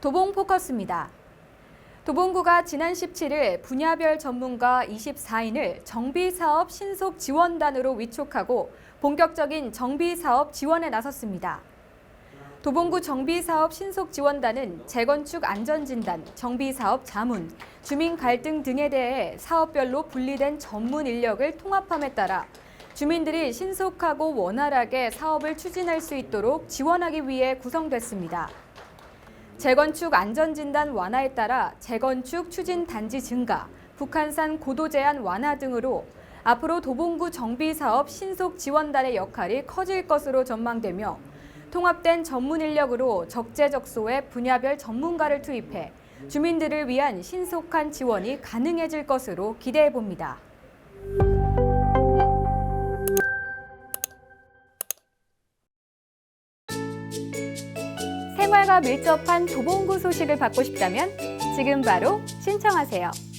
도봉 포커스입니다. 도봉구가 지난 17일 분야별 전문가 24인을 정비사업 신속 지원단으로 위촉하고 본격적인 정비사업 지원에 나섰습니다. 도봉구 정비사업 신속 지원단은 재건축 안전진단, 정비사업 자문, 주민 갈등 등에 대해 사업별로 분리된 전문 인력을 통합함에 따라 주민들이 신속하고 원활하게 사업을 추진할 수 있도록 지원하기 위해 구성됐습니다. 재건축 안전진단 완화에 따라 재건축 추진 단지 증가, 북한산 고도 제한 완화 등으로 앞으로 도봉구 정비 사업 신속 지원단의 역할이 커질 것으로 전망되며 통합된 전문 인력으로 적재적소에 분야별 전문가를 투입해 주민들을 위한 신속한 지원이 가능해질 것으로 기대해 봅니다. 생활과 밀접한 도봉구 소식을 받고 싶다면 지금 바로 신청하세요.